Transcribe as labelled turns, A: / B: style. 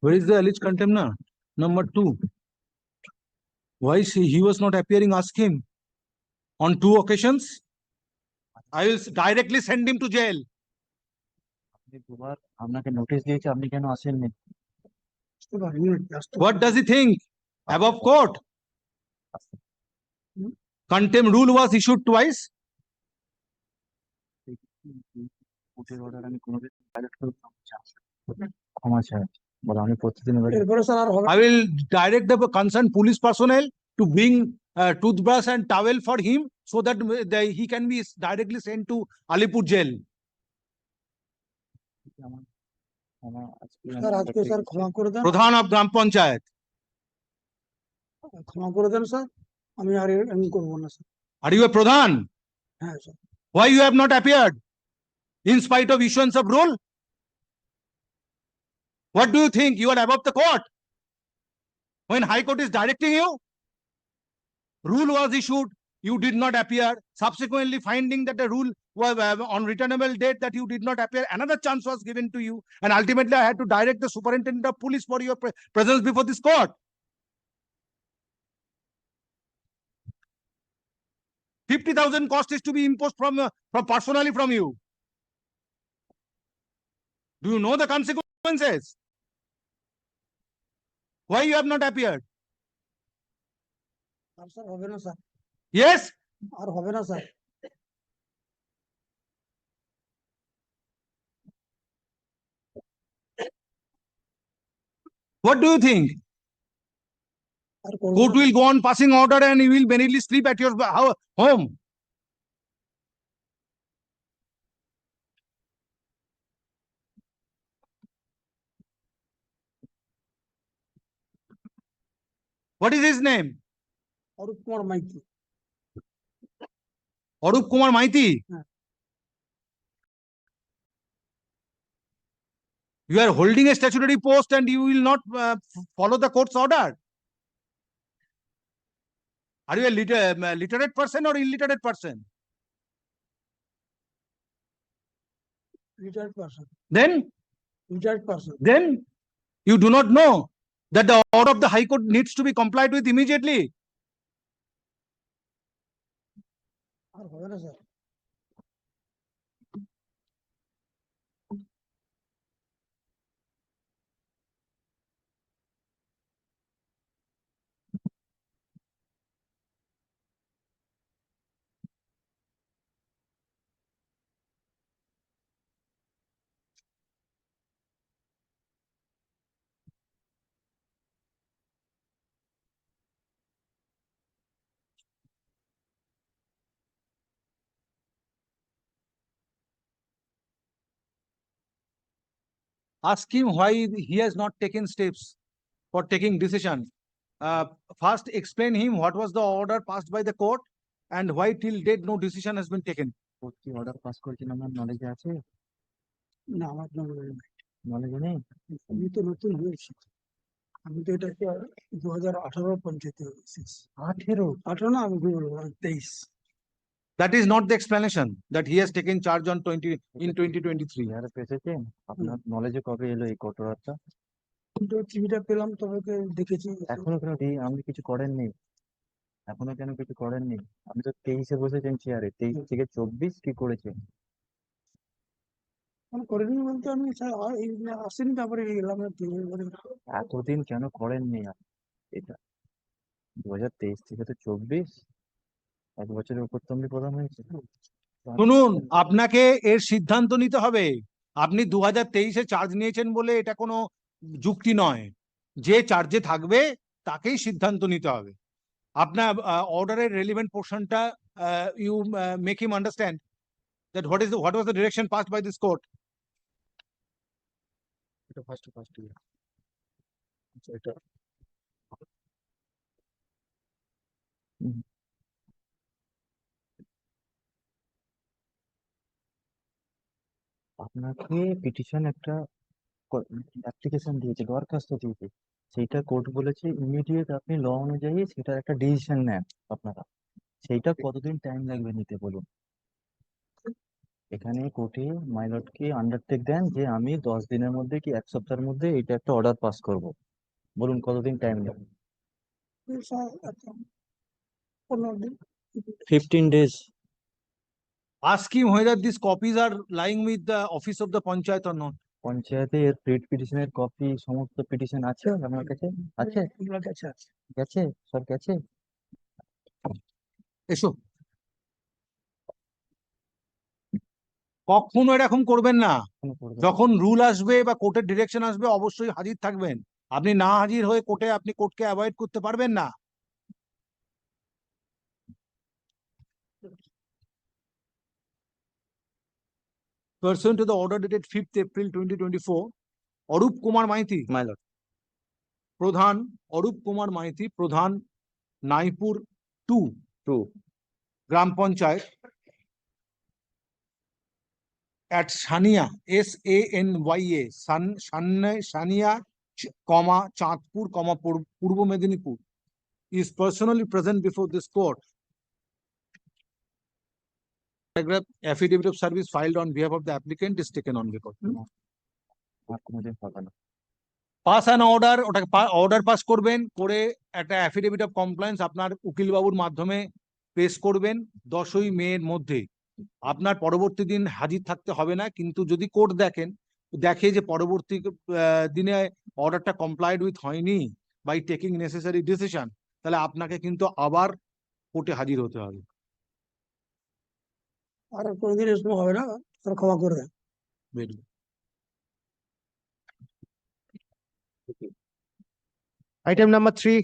A: Where is the alleged contempt now? Number two. Why she, he was not appearing, ask him. On two occasions. I will s- directly send him to jail.
B: আপনি দুবার আপনাকে notice দিয়েছে আপনি কেন আসেননি
A: What does he think? Above court. Contempt rule was issued twice.
B: কোর্টের order আমি কোনোদিন ভায়োলেট করে ক্ষমা চাই বলো আমি প্রতিদিন এবারে
C: এরপরে স্যার আর হবে
A: I will direct the concerned police personnel to bring uh, toothbrush and towel for him so that uh, the- he can be directly sent to Alipur jail.
B: আমার ক্ষমা আজকে আমি
C: স্যার আজকে
B: প্রত্যেক-
C: স্যার ক্ষমা করে দেন
A: Pradhan of Gram Panchayat.
C: ক্ষমা করে দেন স্যার আমি আর এ- এমনি করবো না sir
A: Are you a Pradhan?
C: হ্যাঁ sir
A: Why you have not appeared? In spite of issuance of rule? What do you think? You are above the court? When High Court is directing you? Rule was issued, you did not appear. Subsequently finding that the rule was uh, on returnable date that you did not appear, another chance was given to you. And ultimately I had to direct the superintendent of police for your pre- presence before this court. Fifty thousand cost is to be imposed from, uh, from personally from you. Do you know the consequences? Why you have not appeared?
C: R sir হবে না sir
A: Yes,
C: আর হবে না sir
A: what do you think?
C: আর করবো
A: Court
C: না।
A: will go on passing order and you will merely sleep at your ba- hou- home. What is his name?
C: Arup Kumar Maiti.
A: Arup Kumar Maiti?
C: Yeah.
A: You are holding a statutory post and you will not uh, follow the court's order. Are you a liter um, literate person or illiterate person?
C: Literate person.
A: Then?
C: Literate person.
A: Then? You do not know that the order of the High Court needs to be complied with immediately. ask him why he has not taken steps for taking decision. Uh, first explain him what was the order passed by the court and why till date no decision has been taken.
B: Court কি order pass করেছেন আমার নলেজে আছে
C: না আমার knowledge নেই।
B: নলেজে নেই
C: আমি তো নতুন হয়েছি আমি তো এটাকে দু হাজার আঠারো পঞ্চায়েতে এসেছি
B: আঠেরো
C: আঠারো না আমি কি বলবো তেইশ
A: That is not the explanation that he has taken charge on twenty, in twenty twenty-three.
B: পেয়েছেন আপনার নলেজে কবে এলো এই
C: টিভিটা পেলাম তবে দেখেছি।
B: এখনও কেন আপনি কিছু করেননি? এখনও কেন কিছু করেননি? আপনি তো তেইশে বসেছেন চেয়ারে তেইশ থেকে চব্বিশ কি করেছেন
C: আমি করিনি বলতে আমি আসেনি তারপরে আর
B: এতদিন কেন করেননি? আর এটা দু হাজার তেইশ থেকে তো চব্বিশ। এক বছরের হয়েছে।
A: শুনুন আপনাকে এর সিদ্ধান্ত নিতে হবে। আপনি দু হাজার তেইশে চার্জ নিয়েছেন বলে এটা কোনো যুক্তি নয়। যে চার্জে থাকবে তাকেই সিদ্ধান্ত নিতে হবে। আপনার অর্ডারের রেলিভেন্ট পোর্শনটা you make him understand that what is what was the direction passed by this court
B: এটা ফার্স্ট ফার্স্ট এটা আপনাকে পিটিশন একটা অ্যাপ্লিকেশন দিয়েছে দরখাস্ত দিয়েছে। সেইটা কোর্ট বলেছে ইমিডিয়েট আপনি ল অনুযায়ী সেটার একটা ডিসিশন নেন আপনারা। সেইটা কতদিন টাইম লাগবে নিতে বলুন। এখানে কোর্টে মাইলটকে আন্ডারটেক দেন যে আমি দশ দিনের মধ্যে কি এক সপ্তাহের মধ্যে এটা একটা অর্ডার পাস করব। বলুন কতদিন টাইম
C: লাগবে?
B: Fifteen days
A: Ask him whether these copies are lying with the office of the panchayat or not.
B: পঞ্চায়েতে এর পিটিশনের কপি সমস্ত পিটিশন আছে আমার কাছে? আছে?
C: এগুলো কাছে আছে।
B: গেছে? সব গেছে?
A: এসো। কখনো এরকম করবেন না। যখন রুল আসবে বা কোর্টের ডিরেকশন আসবে অবশ্যই হাজির থাকবেন। আপনি না হাজির হয়ে কোর্টে আপনি কোর্টকে অ্যাভয়েড করতে পারবেন না। Pursuant to the order dated fifth April twenty twenty-four, Arup Kumar Maiti
B: My lord,
A: প্রধান Arup Kumar Maiti pradhan Naipur two
B: two,
A: gram panchayat at Sania S A N Y A Sania comma Chandpur comma Purba Medinipur is personally present before this court. Paragraph affidavit of service filed on behalf of the applicant is taken on record. Pass an order ওটাকে order pass করবেন করে একটা affidavit of compliance আপনার উকিল বাবুর মাধ্যমে পেশ করবেন দশই মের মধ্যে। আপনার পরবর্তী দিন হাজির থাকতে হবে না কিন্তু যদি কোর্ট দেখেন দেখে যে পরবর্তী দিনে অর্ডারটা কমপ্লাইড উইথ হয়নি বাই টেকিং নেসেসারি ডিসিশন তাহলে আপনাকে কিন্তু আবার কোর্টে হাজির হতে হবে।
C: আর কোনোদিন এরকম হবে না তারা ক্ষমা করে দেন.
D: Item number three,